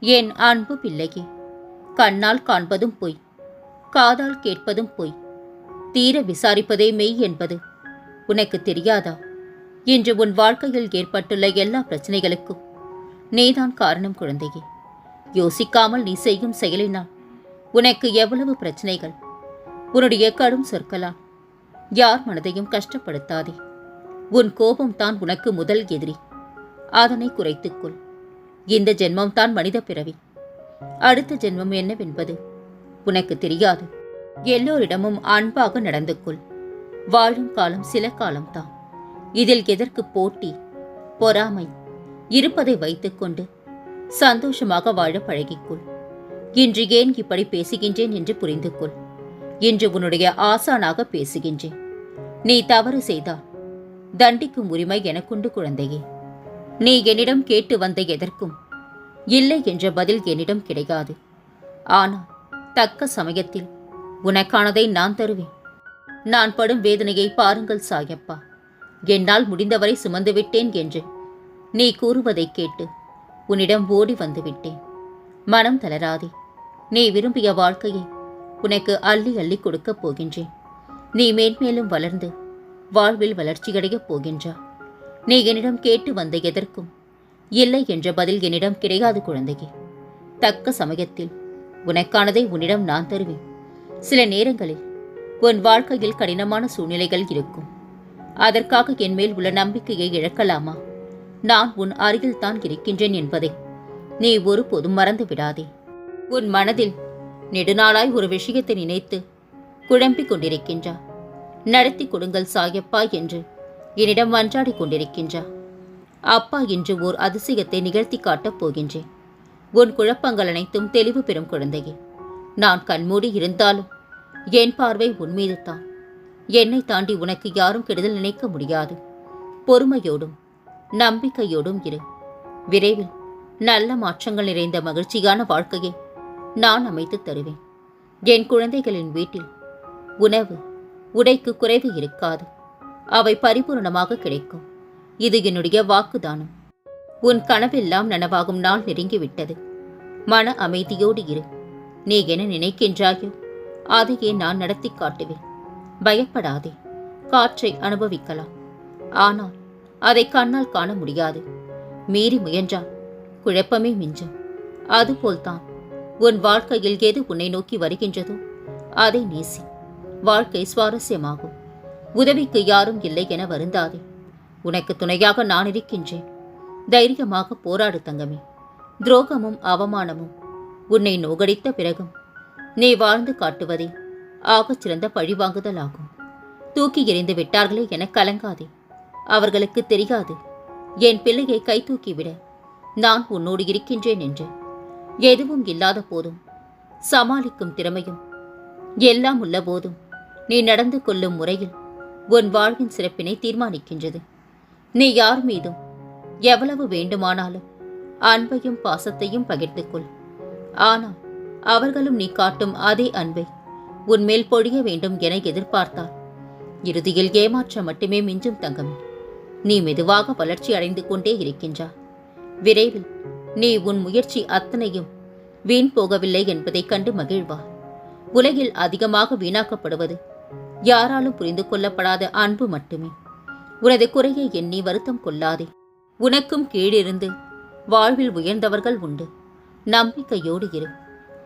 என் அன்பு பிள்ளையே? கண்ணால் காண்பதும் பொய் காதால் கேட்பதும் பொய். தீர விசாரிப்பதே மெய் என்பது. உனக்கு தெரியாதா? இன்று உன் வாழ்க்கையில் ஏற்பட்டுள்ள எல்லா பிரச்சனைகளுக்கும் நீதான் காரணம் குழந்தையே. யோசிக்காமல் நீ செய்யும் செயலினால் உனக்கு எவ்வளவு பிரச்சனைகள்? உன்னுடைய கடும் சொற்களால் யார் மனதையும் கஷ்டப்படுத்தாதே. உன் கோபம் தான் உனக்கு முதல் எதிரி. அதனை குறைத்துக்கொள் இந்த ஜென்மம் தான் மனித பிறவி. அடுத்த ஜென்மம் என்னவென்பது? உனக்கு தெரியாது. எல்லோரிடமும் அன்பாக நடந்து கொள். வாழும் காலம் சில காலம்தான். இதில் எதற்கு போட்டி? பொறாமை. இருப்பதை வைத்துக்கொண்டு சந்தோஷமாக வாழ பழகிக்கொள். இன்று ஏன் இப்படி பேசுகின்றேன் என்று புரிந்து கொள். இன்று உன்னுடைய ஆசானாக பேசுகின்றேன். நீ தவறு செய்தால் தண்டிக்கும் உரிமை எனக்குண்டு குழந்தையே. நீ என்னிடம் கேட்டு வந்த எதற்கும் இல்லை என்ற பதில் என்னிடம் கிடையாது. ஆனால் தக்க சமயத்தில் உனக்கானதை நான் தருவேன். நான் படும் வேதனையை பாருங்கள் சாயப்பா. என்னால் முடிந்தவரை சுமந்து விட்டேன் என்று நீ கூறுவதை கேட்டு உன்னிடம் ஓடி வந்துவிட்டேன் மனம் தளராதே. நீ விரும்பிய வாழ்க்கையை உனக்கு அள்ளி அள்ளி கொடுக்கப் போகின்றேன். நீ மேன்மேலும் வளர்ந்து வாழ்வில் வளர்ச்சியடையப் போகின்றா நீ என்னிடம் கேட்டு வந்த எதற்கும்? இல்லை என்ற பதில் என்னிடம் கிடையாது குழந்தையே. தக்க சமயத்தில் உனக்கானதை உன்னிடம் நான் தருவேன். சில நேரங்களில் உன் வாழ்க்கையில் கடினமான சூழ்நிலைகள் இருக்கும். அதற்காக என் மேல் உள்ள நம்பிக்கையை இழக்கலாமா? நான் உன் அருகில் தான் இருக்கின்றேன் என்பதை நீ ஒருபோதும் மறந்து விடாதே. உன் மனதில் நெடுநாளாய் ஒரு விஷயத்தை நினைத்து குழம்பிக் கொண்டிருக்கின்றா. நடத்தி கொடுங்கள் சாயப்பா என்று என்னிடம் மன்றாடி கொண்டிருக்கின்றா அப்பா இன்று ஓர் அதிசயத்தை நிகழ்த்தி காட்டப் போகின்றேன். உன் குழப்பங்கள் அனைத்தும் தெளிவு பெறும் குழந்தையே. நான் கண்மூடி இருந்தாலும் என் பார்வை உன்மீது தான். என்னை தாண்டி உனக்கு யாரும் கெடுதல் நினைக்க முடியாது. பொறுமையோடும் நம்பிக்கையோடும் இரு. விரைவில் நல்ல மாற்றங்கள் நிறைந்த மகிழ்ச்சியான வாழ்க்கையை நான் அமைத்து தருவேன். என் குழந்தைகளின் வீட்டில் உணவு உடைக்கு குறைவு இருக்காது. அவை பரிபூரணமாக கிடைக்கும். இது என்னுடைய வாக்குதானம். உன் கனவெல்லாம் நனவாகும் நாள் நெருங்கிவிட்டது. மன அமைதியோடு இரு. நீ என்ன நினைக்கின்றாயோ அதையே நான் நடத்தி காட்டுவேன். பயப்படாதே. காற்றை அனுபவிக்கலாம். ஆனால் அதை கண்ணால் காண முடியாது. மீறி முயன்றால் குழப்பமே மிஞ்சும். அதுபோல்தான். உன் வாழ்க்கையில் எது உன்னை நோக்கி வருகின்றதோ அதை நேசி. வாழ்க்கை சுவாரஸ்யமாகும். உதவிக்கு யாரும் இல்லை என வருந்தாதே. உனக்கு துணையாக நான் இருக்கின்றேன். தைரியமாக போராடு தங்கமே. துரோகமும் அவமானமும் உன்னை நோகடித்த பிறகும் நீ வாழ்ந்து காட்டுவதே ஆகச் சிறந்த பழிவாங்குதலாகும். தூக்கி எறிந்து விட்டார்களே என கலங்காதே. அவர்களுக்கு தெரியாது. என் பிள்ளையை கை தூக்கிவிட நான் உன்னோடு இருக்கின்றேன் என்று. எதுவும் இல்லாத போதும் சமாளிக்கும் திறமையும் எல்லாம் உள்ள போதும் நீ நடந்து கொள்ளும் முறையில் உன் வாழ்வின் சிறப்பினை தீர்மானிக்கின்றது. நீ யார் மீதும் எவ்வளவு வேண்டுமானாலும் அன்பையும் பாசத்தையும் பகிர்ந்துக்கொள் ஆனால் அவர்களும் நீ காட்டும் அதே அன்பை உன்மேல் பொழிய வேண்டும் என எதிர்பார்த்தால் இறுதியில் ஏமாற்றம் மட்டுமே மிஞ்சும் தங்கமே. நீ மெதுவாக வளர்ச்சி அடைந்து கொண்டே இருக்கின்றா விரைவில் நீ உன் முயற்சி அத்தனையும் வீண் போகவில்லை என்பதைக் கண்டு மகிழ்வார் உலகில் அதிகமாக வீணாக்கப்படுவது யாராலும் புரிந்து கொள்ளப்படாத அன்பு மட்டுமே. உனது குறையை எண்ணி வருத்தம் கொள்ளாதே. உனக்கும் கீழிருந்து வாழ்வில் உயர்ந்தவர்கள் உண்டு. நம்பிக்கையோடு இரு.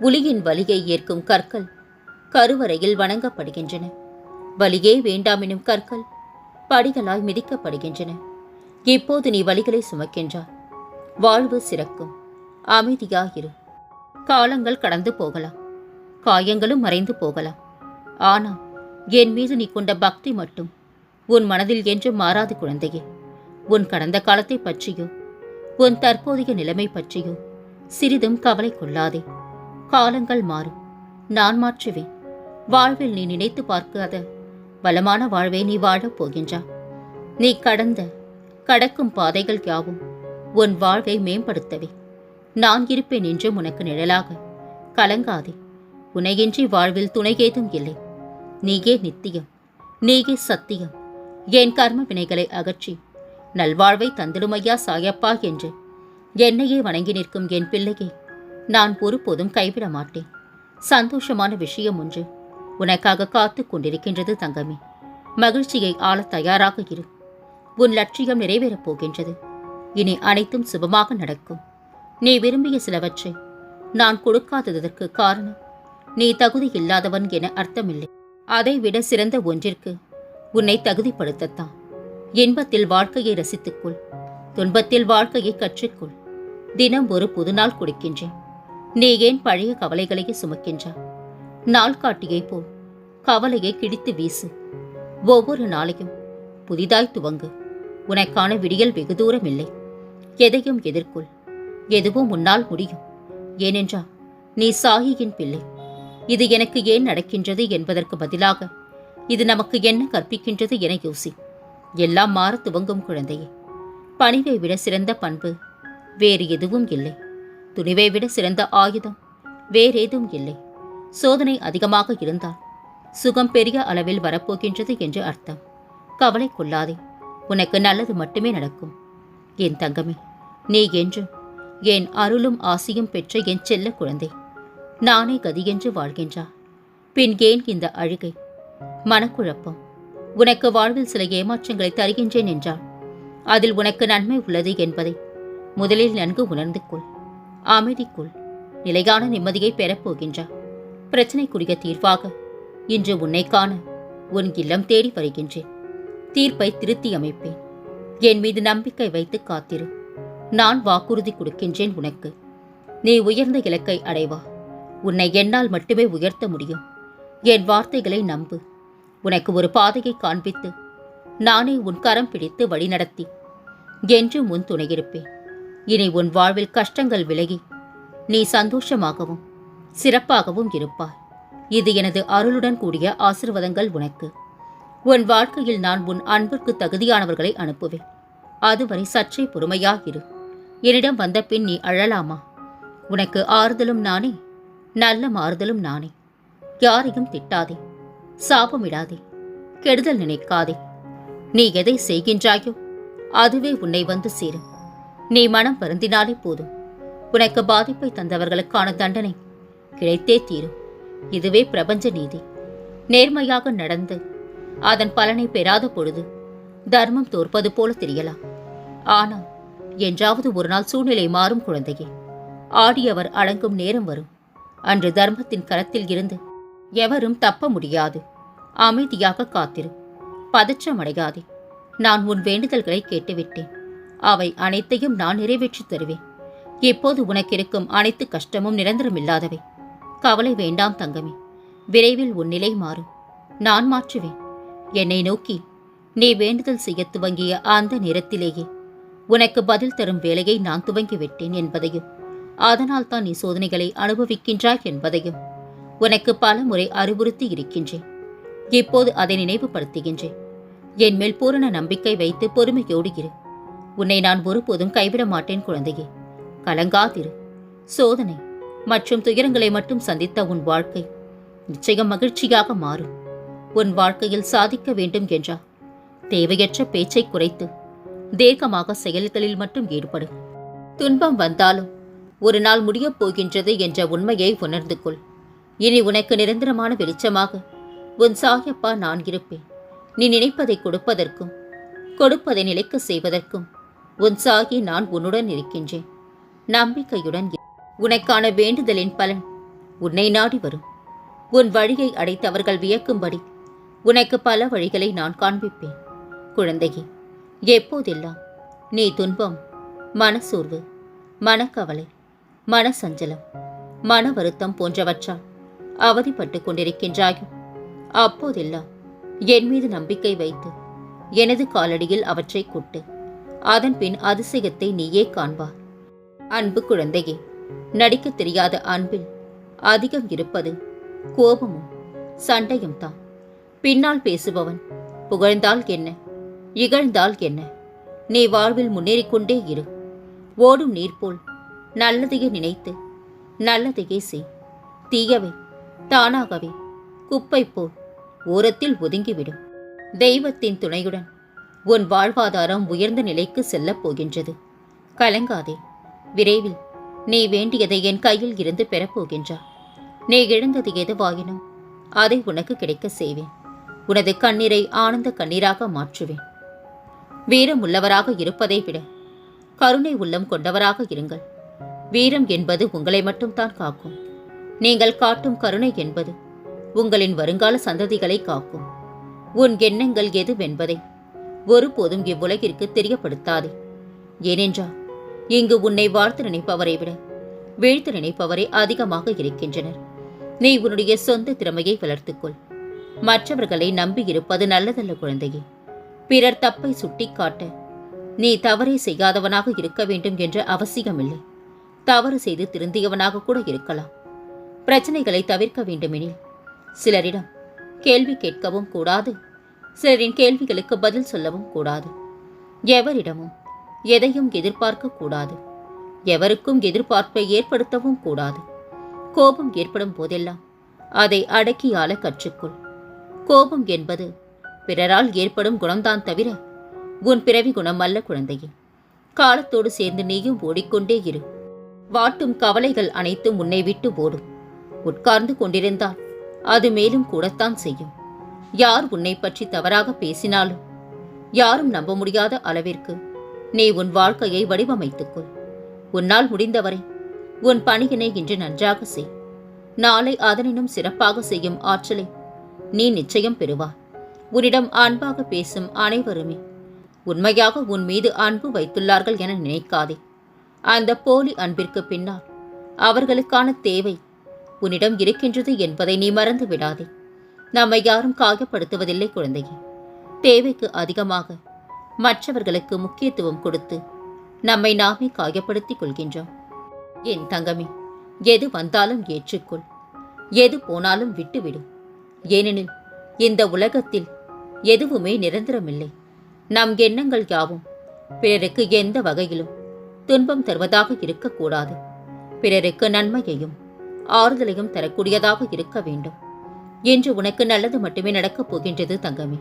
உலியின் வலியை ஏற்கும் கற்கள் கருவறையில் வணங்கப்படுகின்றன. வலியே வேண்டாமெனும் கற்கள் படிகளாய் மிதிக்கப்படுகின்றன. இப்போது நீ வலிகளை சுமக்கின்றாய். வாழ்வு சிறக்கும். அமைதியாயிரு காலங்கள் கடந்து போகலாம். காயங்களும் மறைந்து போகலாம். ஆனால் என் மீது நீ கொண்ட பக்தி மட்டும். உன் மனதில் என்றும் மாறாது குழந்தையே. உன் கடந்த காலத்தை பற்றியோ உன் தற்போதைய நிலைமை பற்றியோ சிறிதும் கவலை கொள்ளாதே. காலங்கள் மாறும். நான் மாற்றுவேன். வாழ்வில் நீ நினைத்து பார்க்காத வளமான வாழ்வை நீ வாழப் போகின்றா. நீ கடந்த கடக்கும் பாதைகள் யாவும் உன் வாழ்வை மேம்படுத்தவே. நான் இருப்பேன் என்றும் உனக்கு நிழலாக கலங்காதே. உனையின்றி வாழ்வில் துணை ஏதும் இல்லை. நீயே நித்தியம் நீயே சத்தியம். என் கர்ம வினைகளை அகற்றி நல்வாழ்வை தந்திடுமையா சாயப்பா என்று. என்னையே வணங்கி நிற்கும் என் பிள்ளையை நான் ஒருபோதும் கைவிட மாட்டேன். சந்தோஷமான விஷயம் ஒன்று உனக்காக காத்து கொண்டிருக்கின்றது தங்கமே. மகிழ்ச்சியை ஆளத் தயாராக இரு. உன் லட்சியம் நிறைவேறப் போகின்றது. இனி அனைத்தும் சுபமாக நடக்கும். நீ விரும்பிய சிலவற்றை நான் கொடுக்காததற்கு காரணம் நீ தகுதி இல்லாதவன் என அர்த்தமில்லை. அதைவிட சிறந்த ஒன்றிற்கு உன்னை தகுதிப்படுத்தத்தான். இன்பத்தில் வாழ்க்கையை ரசித்துக்கொள். துன்பத்தில் வாழ்க்கையை கற்றுக்கொள். தினம் ஒரு புதுநாள் கொடுக்கின்றேன். நீ ஏன் பழைய கவலைகளையே சுமக்கின்றாய்? நாள் காட்டியை போல் கவலையை கிழித்து வீசு. ஒவ்வொரு நாளையும் புதிதாய் துவங்கு. உனக்கான விடியல் வெகு தூரம் இல்லை. எதையும் எதிர்கொள். எதுவும் உன்னால் முடியும். ஏனென்றால் நீ சாகியின் பிள்ளை. இது எனக்கு ஏன் நடக்கின்றது என்பதற்கு பதிலாக இது நமக்கு என்ன கற்பிக்கின்றது என யோசி. எல்லாம் மாற துவங்கும் குழந்தையே பணிவை விட சிறந்த பண்பு வேறு எதுவும் இல்லை. துணிவை விட சிறந்த ஆயுதம் வேறேதும் இல்லை. சோதனை அதிகமாக இருந்தால் சுகம் பெரிய அளவில் வரப்போகின்றது என்று அர்த்தம். கவலை கொள்ளாதே உனக்கு நல்லது மட்டுமே நடக்கும். என் தங்கமே நீ என்றும் என் அருளும் ஆசையும் பெற்ற என் செல்ல குழந்தை. நானே கதியென்று வாழ்கின்றா. பின் ஏன் இந்த அழுகை? மனக்குழப்பம். உனக்கு வாழ்வில் சில ஏமாற்றங்களை தருகின்றேன் என்றால் அதில் உனக்கு நன்மை உள்ளது என்பதை முதலில் நன்கு உணர்ந்து கொள். அமைதிக்குள் நிலையான நிம்மதியை பெறப்போகின்றார் பிரச்சனைக்குரிய தீர்வாக இன்று உன்னை காண உன் இல்லம் தேடி வருகின்றேன். தீர்ப்பை திருத்தி அமைப்பேன். என் மீது நம்பிக்கை வைத்து காத்திரு. நான் வாக்குறுதி கொடுக்கின்றேன் உனக்கு. நீ உயர்ந்த இலக்கை அடைவா. உன்னை என்னால் மட்டுமே உயர்த்த முடியும். என் வார்த்தைகளை நம்பு. உனக்கு ஒரு பாதையை காண்பித்து நானே உன் கரம் பிடித்து வழிநடத்தி என்றும் உன் துணையிருப்பேன் இனி உன் வாழ்வில் கஷ்டங்கள் விலகி நீ சந்தோஷமாகவும் சிறப்பாகவும் இருப்பாய். இது எனது அருளுடன் கூடிய ஆசிர்வாதங்கள் உனக்கு. உன் வாழ்க்கையில் நான் உன் அன்பிற்கு தகுதியானவர்களை அனுப்புவேன். அதுவரை சற்றே பொறுமையாகிரு என்னிடம் வந்த பின் நீ அழலாமா? உனக்கு ஆறுதலும் நானே நல்ல மாறுதலும் நானே. யாரையும் திட்டாதே. சாபமிடாதே. கெடுதல் நினைக்காதே. நீ எதை செய்கின்றாயோ அதுவே உன்னை வந்து சேரும். நீ மனம் வருந்தினாலே போதும். உனக்கு பாதிப்பை தந்தவர்களுக்கான தண்டனை கிடைத்தே தீரும். இதுவே பிரபஞ்ச நீதி. நேர்மையாக நடந்து அதன் பலனை பெறாத பொழுது தர்மம் தோற்பது போல தெரியலாம். ஆனால் என்றாவது ஒரு நாள் சூழ்நிலை மாறும் குழந்தையே. ஆடியவர் அடங்கும் நேரம் வரும். அன்று தர்மத்தின் கரத்தில் இருந்து எவரும் தப்ப முடியாது. அமைதியாக காத்திரு. பதற்றமடையாதே. நான் உன் வேண்டுதல்களை கேட்டுவிட்டேன். அவை அனைத்தையும் நான் நிறைவேற்றித் தருவேன். இப்போது உனக்கு இருக்கும் அனைத்து கஷ்டமும் நிரந்தரமில்லாதவை. கவலை வேண்டாம் தங்கமே. விரைவில் உன் நிலை மாறும். நான் மாற்றுவேன். என்னை நோக்கி நீ வேண்டுதல் செய்ய துவங்கிய அந்த நேரத்திலேயே உனக்கு பதில் தரும் வேலையை நான் துவங்கிவிட்டேன் என்பதையும் அதனால் தான் நீ சோதனைகளை அனுபவிக்கின்றாய் என்பதையும் உனக்கு பல முறை அறிவுறுத்தி இருக்கின்றேன். இப்போது அதை நினைவுபடுத்துகின்றேன். என் மேல் பூரண நம்பிக்கை வைத்து பொறுமையோடு இரு. உன்னை நான் ஒருபோதும் கைவிட மாட்டேன் குழந்தையே. கலங்காதிரு. சோதனை மற்றும் துயரங்களை மட்டும் சந்தித்த உன் வாழ்க்கை நிச்சயம் மகிழ்ச்சியாக மாறும். உன் வாழ்க்கையில் சாதிக்க வேண்டும் என்றா. தேவையற்ற பேச்சை குறைத்து தீர்க்கமாக செயல்களில் மட்டும் ஈடுபடும் துன்பம் வந்தாலும் ஒரு நாள் முடியப் போகின்றது என்ற உண்மையை உணர்ந்து கொள். இனி உனக்கு நிரந்தரமான வெளிச்சமாக உன் சாயப்பா நான் இருப்பேன். நீ நினைப்பதை கொடுப்பதற்கும் கொடுப்பதை நிலைக்க செய்வதற்கும் உன் சாகி நான் உன்னுடன் இருக்கின்றேன். நம்பிக்கையுடன் உனக்கான வேண்டுதலின் பலன் உன்னை நாடி வரும். உன் வழியை அடைத்தவர்கள் வியக்கும்படி உனக்கு பல வழிகளை நான் காண்பிப்பேன். குழந்தையே எப்போதெல்லாம் நீ துன்பம் மனசோர்வு மனக்கவலை மனசஞ்சலம் மன வருத்தம் போன்றவற்றால் அவதிப்பட்டு கொண்டிருக்கின்றாயோ? அப்போதெல்லாம் என் மீது நம்பிக்கை வைத்து எனது காலடியில் அவற்றை கொட்டு. அதன் பின் அதிசயத்தை நீயே காண்பார் அன்பு குழந்தையே நடிக்கத் தெரியாத அன்பில் அதிகம் இருப்பது கோபமும் சண்டையும் தான் பின்னால் பேசுபவன் புகழ்ந்தால் என்ன? இகழ்ந்தால் என்ன? நீ வாழ்வில் முன்னேறிக்கொண்டே இரு. ஓடும் நீர் போல் நல்லதையே நினைத்து நல்லதையே செய். தீயவை தானாகவே குப்பை போல் ஓரத்தில் ஒதுங்கிவிடும் தெய்வத்தின் துணையுடன் உன் வாழ்வாதாரம் உயர்ந்த நிலைக்கு செல்லப் போகின்றது. கலங்காதே விரைவில் நீ வேண்டியதை என் கையில் இருந்து பெறப்போகின்றாய் நீ இழந்தது எதுவாயினும் அதை உனக்கு கிடைக்க செய்வேன். உனது கண்ணீரை ஆனந்த கண்ணீராக மாற்றுவேன். வீரம் உள்ளவராக இருப்பதை விட கருணை உள்ளம் கொண்டவராக இருங்கள். வீரம் என்பது உங்களை மட்டும்தான் காக்கும். நீங்கள் காட்டும் கருணை என்பது உங்களின் வருங்கால சந்ததிகளை காக்கும். உன் எண்ணங்கள் எதுவென்பதை ஒருபோதும் இவ்வுலகிற்கு தெரியப்படுத்தாதே. ஏனென்றால் இங்கு உன்னை வாழ்த்து நினைப்பவரை விட வீழ்த்து நினைப்பவரே அதிகமாக இருக்கின்றனர். நீ உன்னுடைய சொந்த திறமையை வளர்த்துக்கொள். மற்றவர்களை நம்பியிருப்பது நல்லதல்ல குழந்தையே. பிறர் தப்பை சுட்டிக்காட்ட நீ தவறை செய்யாதவனாக இருக்க வேண்டும் என்ற அவசியமில்லை. தவறு செய்து திருந்தியவனாக கூட இருக்கலாம். பிரச்சனைகளை தவிர்க்க வேண்டுமெனில் சிலரிடம் கேள்வி கேட்கவும் கூடாது. சிலரின் கேள்விகளுக்கு பதில் சொல்லவும் கூடாது. எவரிடமும் எதையும் எதிர்பார்க்க கூடாது. எவருக்கும் எதிர்பார்ப்பை ஏற்படுத்தவும் கூடாது. கோபம் ஏற்படும் போதெல்லாம் அதை அடக்கியாள கற்றுக்கொள். கோபம் என்பது பிறரால் ஏற்படும் குணம்தான் தவிர உன் பிறவி குணம் அல்ல குழந்தையே. காலத்தோடு சேர்ந்து நீயும் ஓடிக்கொண்டே இரு. வாட்டும் கவலைகள் அனைத்தும் உன்னை விட்டு ஓடும் உட்கார்ந்து கொண்டிருந்தால் அது மேலும் கூடத்தான் செய்யும். யார் உன்னை பற்றி தவறாக பேசினாலும் யாரும் நம்ப முடியாத அளவிற்கு நீ உன் வாழ்க்கையை வடிவமைத்துக்கொள் உன்னால் முடிந்தவரை உன் பணியினை இன்று நன்றாக செய். நாளை அதனினும் சிறப்பாக செய்யும் ஆற்றலை நீ நிச்சயம் பெறுவாய். உன்னிடம் அன்பாக பேசும் அனைவருமே உண்மையாக உன் மீது அன்பு வைத்துள்ளார்கள் என நினைக்காதே. அந்த போலி அன்பிற்கு பின்னால் அவர்களுக்கான தேவை உன்னிடம் இருக்கின்றது என்பதை நீ மறந்து விடாதே. நம்மை யாரும் காயப்படுத்துவதில்லை குழந்தையே. தேவைக்கு அதிகமாக மற்றவர்களுக்கு முக்கியத்துவம் கொடுத்து நம்மை நாமே காயப்படுத்திக் கொள்கின்றோம். என் தங்கமே எது வந்தாலும் ஏற்றுக்கொள். எது போனாலும் விட்டுவிடும் ஏனெனில் இந்த உலகத்தில் எதுவுமே நிரந்தரமில்லை. நம் எண்ணங்கள் யாவும் பிறருக்கு எந்த வகையிலும் துன்பம் தருவதாக இருக்கக்கூடாது. பிறருக்கு நன்மையையும் ஆறுதலையும் தரக்கூடியதாக இருக்க வேண்டும். என்று உனக்கு நல்லது மட்டுமே நடக்கப் போகின்றது தங்கமே.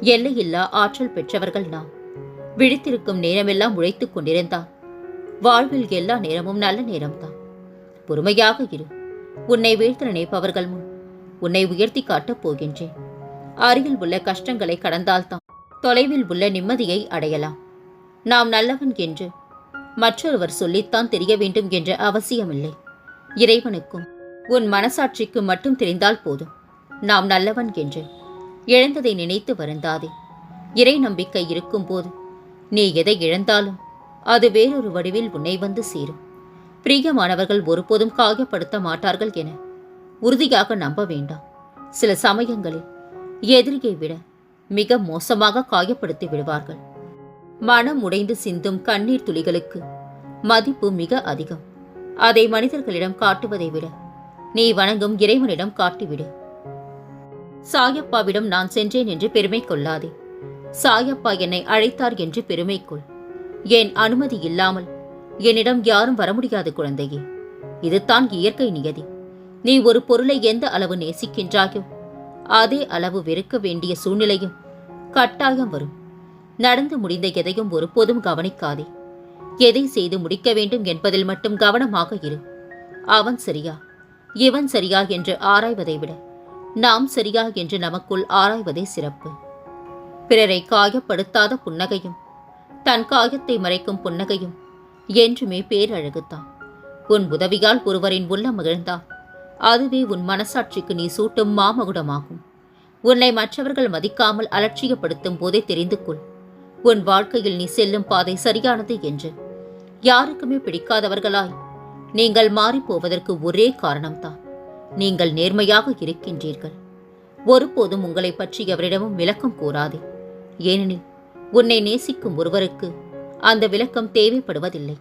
எல்லையில்லா ஆற்றல் பெற்றவர்கள் நாம். விழித்திருக்கும் நேரமெல்லாம் உழைத்துக் கொண்டிருந்தான் வாழ்வில் எல்லா நேரமும் நல்ல நேரம்தான். பொறுமையாக இரு. உன்னை வீழ்த்த நினைப்பவர்கள் முன் உன்னை உயர்த்தி காட்டப் போகின்றேன். அருகில் உள்ள கஷ்டங்களை கடந்தால்தான் தொலைவில் உள்ள நிம்மதியை அடையலாம். நாம் நல்லவன் என்று மற்றொருவர் சொல்லித்தான் தெரிய வேண்டும் என்ற அவசியமில்லை. இறைவனுக்கும் உன் மனசாட்சிக்கு மட்டும் தெரிந்தால் போதும். நாம் நல்லவன் என்று இழந்ததை நினைத்து வருந்தாதே. இறை நம்பிக்கை இருக்கும்போது நீ எதை இழந்தாலும் அது வேறொரு வடிவில் உன்னை வந்து சேரும். பிரியமானவர்கள் ஒருபோதும் காயப்படுத்த மாட்டார்கள் என உறுதியாக நம்ப வேண்டாம். சில சமயங்களில் எதிரியை விட மிக மோசமாக காயப்படுத்தி விடுவார்கள். மனம் உடைந்து சிந்தும் கண்ணீர் துளிகளுக்கு மதிப்பு மிக அதிகம். அதை மனிதர்களிடம் காட்டுவதை விட நீ வணங்கும் இறைவனிடம் காட்டிவிடு. சாயப்பாவிடம் நான் சென்றேன் என்று பெருமை கொள்ளாதே. சாயப்பா என்னை அழைத்தார் என்று பெருமை கொள். என் அனுமதி இல்லாமல் என்னிடம் யாரும் வர முடியாது குழந்தையே. இதுதான் இயற்கை நியதி. நீ ஒரு பொருளை எந்த அளவு நேசிக்கின்றாயோ அதே அளவு வெறுக்க வேண்டிய சூழ்நிலையும் கட்டாயம் வரும். நடந்து முடிந்த எதையும் ஒருபோதும் கவனிக்காதே. எதை செய்து முடிக்க வேண்டும் என்பதில் மட்டும் கவனமாக இரு. அவன் சரியா? இவன் சரியா என்று ஆராய்வதை விட நாம் சரியா என்று நமக்குள் ஆராய்வதே சிறப்பு. பிறரை காயப்படுத்தாத புன்னகையும் தன் காயத்தை மறைக்கும் புன்னகையும் என்றுமே பேரழகுத்தான். உன் உதவியால் ஒருவரின் உள்ளம் மகிழ்ந்தால் அதுவே உன் மனசாட்சிக்கு நீ சூட்டும் மாமகுடமாகும். உன்னை மற்றவர்கள் மதிக்காமல் அலட்சியப்படுத்தும் போதே தெரிந்து கொள் உன் வாழ்க்கையில் நீ செல்லும் பாதை சரியானது என்று. யாருக்குமே பிடிக்காதவர்களாய் நீங்கள் மாறிப் போவதற்கு ஒரே காரணம்தான். நீங்கள் நேர்மையாக இருக்கின்றீர்கள். ஒருபோதும் உங்களை பற்றி எவரிடமும் விளக்கம் கூறாதே. ஏனெனில் உன்னை நேசிக்கும் ஒருவருக்கு அந்த விளக்கம் தேவைப்படுவதில்லை.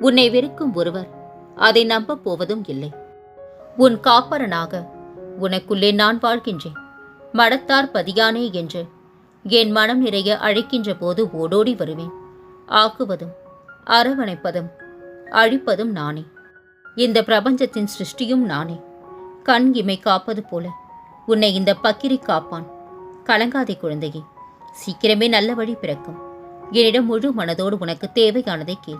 உன்னை வெறுக்கும் ஒருவர் அதை நம்பப் போவதும் இல்லை. உன் காப்பரனாக உனக்குள்ளே நான் வாழ்கின்றேன். மடத்தார் பதியானே என்று என் மனம் நிறைய அழைக்கின்ற போது ஓடோடி வருவேன். ஆக்குவதும் அரவணைப்பதும் அழிப்பதும் நானே. இந்த பிரபஞ்சத்தின் சிருஷ்டியும் நானே. கண் இமை காப்பது போல உன்னை இந்த பக்கிரி காப்பான். கலங்காதே குழந்தையே சீக்கிரமே நல்ல வழி பிறக்கும். என்னிடம் முழு மனதோடு உனக்கு தேவையானதை கேள்.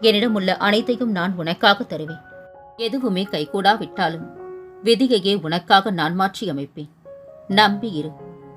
என்னிடம் உள்ள அனைத்தையும் நான் உனக்காக தருவேன். எதுவுமே கைகூடாவிட்டாலும் விதியையே உனக்காக நான் மாற்றி அமைப்பேன் நம்பி இரு.